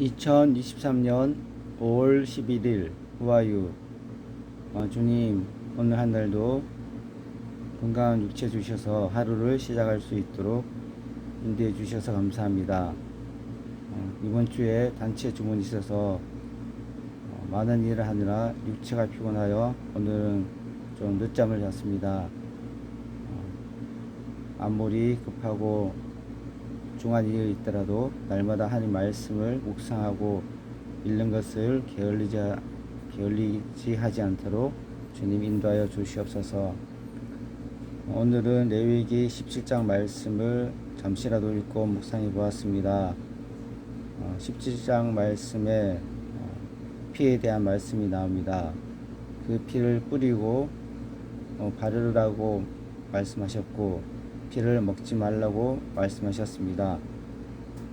2023년 5월 11일 후아유 어, 주님 오늘 한 날도 건강한 육체 주셔서 하루를 시작할 수 있도록 인도해 주셔서 감사합니다. 어, 이번 주에 단체 주문이 있어서 어, 많은 일을 하느라 육체가 피곤하여 오늘은 좀 늦잠을 잤습니다. 어, 아무리 급하고 중한 일이 있더라도 날마다 하나님 말씀을 묵상하고 읽는 것을 게을리지, 게을리지 하지 않도록 주님 인도하여 주시옵소서. 오늘은 레위기 17장 말씀을 잠시라도 읽고 묵상해 보았습니다. 어, 17장 말씀에 어, 피에 대한 말씀이 나옵니다. 그 피를 뿌리고 어, 바르라고 말씀하셨고 피를 먹지 말라고 말씀하셨습니다.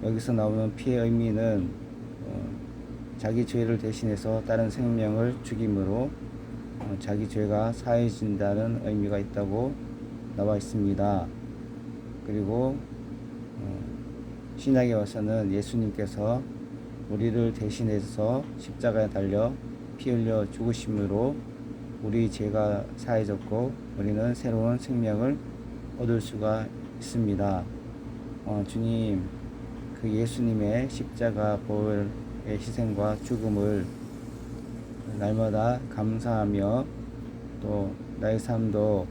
여기서 나오는 피의 의미는 어, 자기 죄를 대신해서 다른 생명을 죽임으로 어, 자기 죄가 사해진다는 의미가 있다고 나와 있습니다. 그리고 어, 신약에 와서는 예수님께서 우리를 대신해서 십자가에 달려 피 흘려 죽으심으로 우리 죄가 사해졌고 우리는 새로운 생명을 얻을 수가 있습니다. 어, 주님, 그 예수님의 십자가 보혈의 희생과 죽음을 날마다 감사하며 또 나의 삶도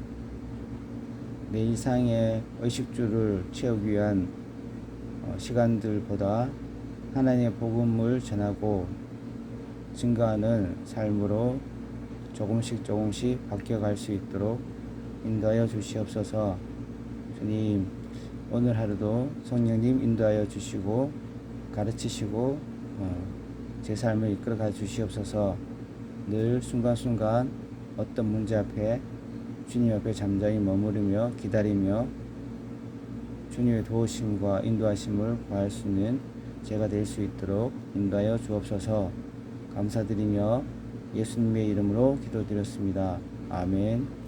내 이상의 의식주를 채우기 위한 어, 시간들보다 하나님의 복음을 전하고 증거하는 삶으로 조금씩 조금씩 바뀌어갈 수 있도록 인도하여 주시옵소서. 주님, 오늘 하루도 성령님 인도하여 주시고 가르치시고 어, 제 삶을 이끌어가 주시옵소서. 늘 순간순간 어떤 문제 앞에 주님 앞에 잠잠히 머무르며 기다리며 주님의 도우심과 인도하심을 구할 수 있는 제가 될 수 있도록 인도하여 주옵소서. 감사드리며 예수님의 이름으로 기도드렸습니다. 아멘.